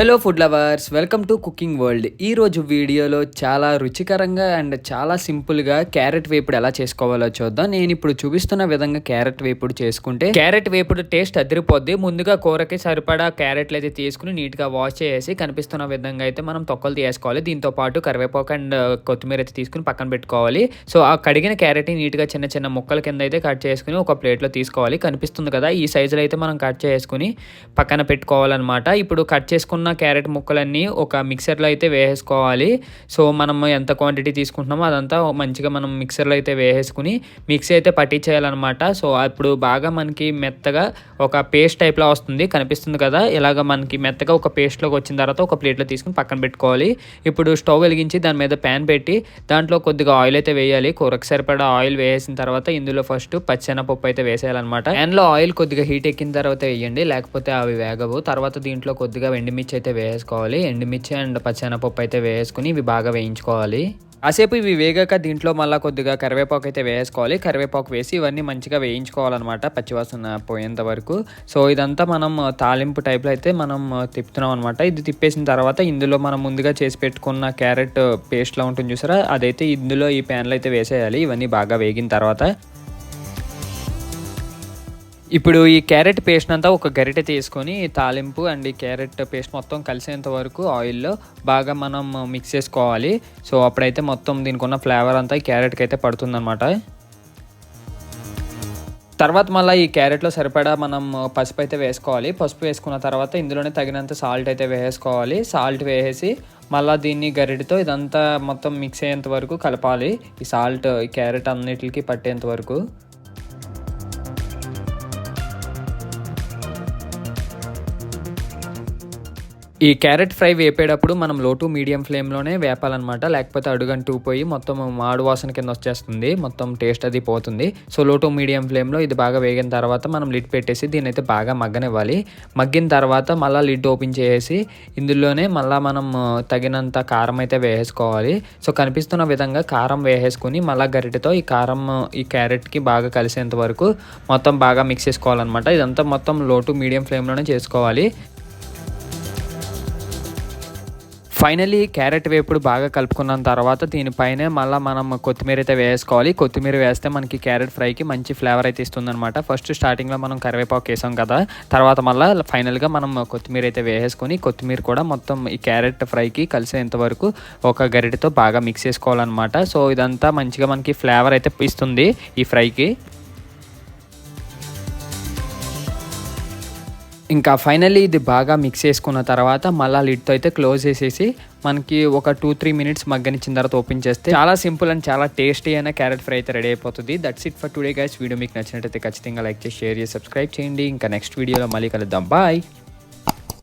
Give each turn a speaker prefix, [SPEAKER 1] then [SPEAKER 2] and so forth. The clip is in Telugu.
[SPEAKER 1] Hello food lovers welcome to cooking world ఈ రోజు వీడియోలో చాలా రుచికరంగా అండ్ చాలా సింపుల్గా క్యారెట్ వేపుడు ఎలా చేసుకోవాలో చూద్దాం. నేను ఇప్పుడు చూపిస్తున్న విధంగా క్యారెట్ వేపుడు చేసుకుంటే క్యారెట్ వేపుడు టేస్ట్ అదిరిపోద్ది. ముందుగా కూరకి సరిపడా క్యారెట్లు అయితే తీసుకుని నీట్గా వాష్ చేసి కనిపిస్తున్న విధంగా అయితే మనం తొక్కలు తీసుకోవాలి. దీంతో పాటు కరివేపాకు అండ్ కొత్తిమీర అయితే తీసుకుని పక్కన పెట్టుకోవాలి. సో ఆ కడిగిన క్యారెట్ని నీట్గా చిన్న చిన్న ముక్కల కింద అయితే కట్ చేసుకుని ఒక ప్లేట్లో తీసుకోవాలి. కనిపిస్తుంది కదా ఈ సైజులో అయితే మనం కట్ చేసుకుని పక్కన పెట్టుకోవాలన్నమాట. ఇప్పుడు కట్ చేసుకున్న క్యారెట్ ముక్కలన్నీ ఒక మిక్సర్లో అయితే వేసేసుకోవాలి. సో మనం ఎంత క్వాంటిటీ తీసుకుంటున్నామో అదంతా మంచిగా మనం మిక్సర్లో అయితే వేసేసుకుని మిక్సీ అయితే పట్టించేయాలన్నమాట. సో అప్పుడు బాగా మనకి మెత్తగా ఒక పేస్ట్ టైప్లో వస్తుంది కనిపిస్తుంది కదా? ఇలాగ మనకి మెత్తగా ఒక పేస్ట్లోకి వచ్చిన తర్వాత ఒక ప్లేట్లో తీసుకుని పక్కన పెట్టుకోవాలి. ఇప్పుడు స్టవ్ వెలిగించి దాని మీద ప్యాన్ పెట్టి దాంట్లో కొద్దిగా ఆయిల్ అయితే వేయాలి. కూరకు సరిపడా ఆయిల్ వేసిన తర్వాత ఇందులో ఫస్ట్ పచ్చెనపప్పు అయితే వేసేయాలన్నమాట. ప్యాన్లో ఆయిల్ కొద్దిగా హీట్ ఎక్కిన తర్వాత వేయండి లేకపోతే అవి వేగవు. తర్వాత దీంట్లో కొద్దిగా ఎండుమిర్చి అయితే వేసుకోవాలి. ఎండుమిర్చి అండ్ పచ్చెనపప్పు అయితే వేసుకుని ఇవి బాగా వేయించుకోవాలి. కాసేపు ఇవి వేగాక దీంట్లో మళ్ళీ కొద్దిగా కరివేపాకు అయితే వేసుకోవాలి. కరివేపాకు వేసి ఇవన్నీ మంచిగా వేయించుకోవాలన్నమాట పచ్చివాసన పోయేంత వరకు. సో ఇదంతా మనం తాలింపు టైప్లో అయితే మనం తిప్పుతున్నాం అనమాట ఇది తిప్పేసిన తర్వాత ఇందులో మనం ముందుగా చేసి పెట్టుకున్న క్యారెట్ పేస్ట్లో ఉంటుంది చూసారా? అదైతే ఇందులో ఈ ప్యాన్లో అయితే వేసేయాలి. ఇవన్నీ బాగా వేగిన తర్వాత ఇప్పుడు ఈ క్యారెట్ పేస్ట్ అంతా ఒక గరిటె తీసుకొని తాలింపు అండ్ ఈ క్యారెట్ పేస్ట్ మొత్తం కలిసేంత వరకు ఆయిల్లో బాగా మనం మిక్స్ చేసుకోవాలి. సో అప్పుడైతే మొత్తం దీనికి ఉన్న ఫ్లేవర్ అంతా ఈ క్యారెట్కి అయితే పడుతుందన్నమాట. తర్వాత మళ్ళీ ఈ క్యారెట్లో సరిపడా మనం పసుపు అయితే వేసుకోవాలి. పసుపు వేసుకున్న తర్వాత ఇందులోనే తగినంత సాల్ట్ అయితే వేసుకోవాలి. సాల్ట్ వేసేసి మళ్ళీ దీన్ని గరిటితో ఇదంతా మొత్తం మిక్స్ అయ్యేంత వరకు కలపాలి. ఈ సాల్ట్ ఈ క్యారెట్ అన్నిటికీ పట్టేంత వరకు. ఈ క్యారెట్ ఫ్రై వేపేటప్పుడు మనం లో టు మీడియం ఫ్లేమ్లోనే వేపాలన్నమాట. లేకపోతే అడుగంటూ పోయి మొత్తం మాడు వాసన కింద వచ్చేస్తుంది. మొత్తం టేస్ట్ అది పోతుంది. సో లో టు మీడియం ఫ్లేమ్లో ఇది బాగా వేగిన తర్వాత మనం లిడ్ పెట్టేసి దీని అయితే బాగా మగ్గనివ్వాలి. మగ్గిన తర్వాత మళ్ళీ లిడ్ ఓపెన్ చేసి ఇందులోనే మళ్ళీ మనం తగినంత కారం అయితే వేసేసుకోవాలి. సో కనిపిస్తున్న విధంగా కారం వేసేసుకుని మళ్ళీ గరిటెతో ఈ కారం ఈ క్యారెట్కి బాగా కలిసేంత వరకు మొత్తం బాగా మిక్స్ చేసుకోవాలన్నమాట. ఇదంతా మొత్తం లో టు మీడియం ఫ్లేమ్లోనే చేసుకోవాలి. ఫైనలీ క్యారెట్ వేపుడు బాగా కలుపుకున్న తర్వాత దీనిపైన మళ్ళీ మనం కొత్తిమీర అయితే వేసుకోవాలి. కొత్తిమీర వేస్తే మనకి క్యారెట్ ఫ్రైకి మంచి ఫ్లేవర్ అయితే ఇస్తుందన్నమాట. ఫస్ట్ స్టార్టింగ్లో మనం కరివేపాకు వేసాం కదా తర్వాత మళ్ళీ ఫైనల్గా మనం కొత్తిమీర అయితే వేసేసుకొని కొత్తిమీర కూడా మొత్తం ఈ క్యారెట్ ఫ్రైకి కలిసేంత వరకు ఒక గరిటతో బాగా మిక్స్ చేసుకోవాలన్నమాట. సో ఇదంతా మంచిగా మనకి ఫ్లేవర్ అయితే ఇస్తుంది ఈ ఫ్రైకి ఇంకా ఫైనల్లీ ఇది బాగా మిక్స్ చేసుకున్న తర్వాత మళ్ళీ లిడ్తో అయితే క్లోజ్ చేసేసి మనకి ఒక టూ త్రీ మినిట్స్ మగ్గనిచ్చిన తర్వాత ఓపెన్ చేస్తే చాలా సింపుల్ అండ్ చాలా టేస్టీ అయిన క్యారెట్ ఫ్రై అయితే రెడీ అయిపోతుంది. That's it for today guys video మీకు నచ్చినట్టయితే ఖచ్చితంగా లైక్ చేసి షేర్ చేసి సబ్స్క్రైబ్ చేయండి. ఇంకా నెక్స్ట్ వీడియోలో మళ్ళీ కలుద్దాం. బాయ్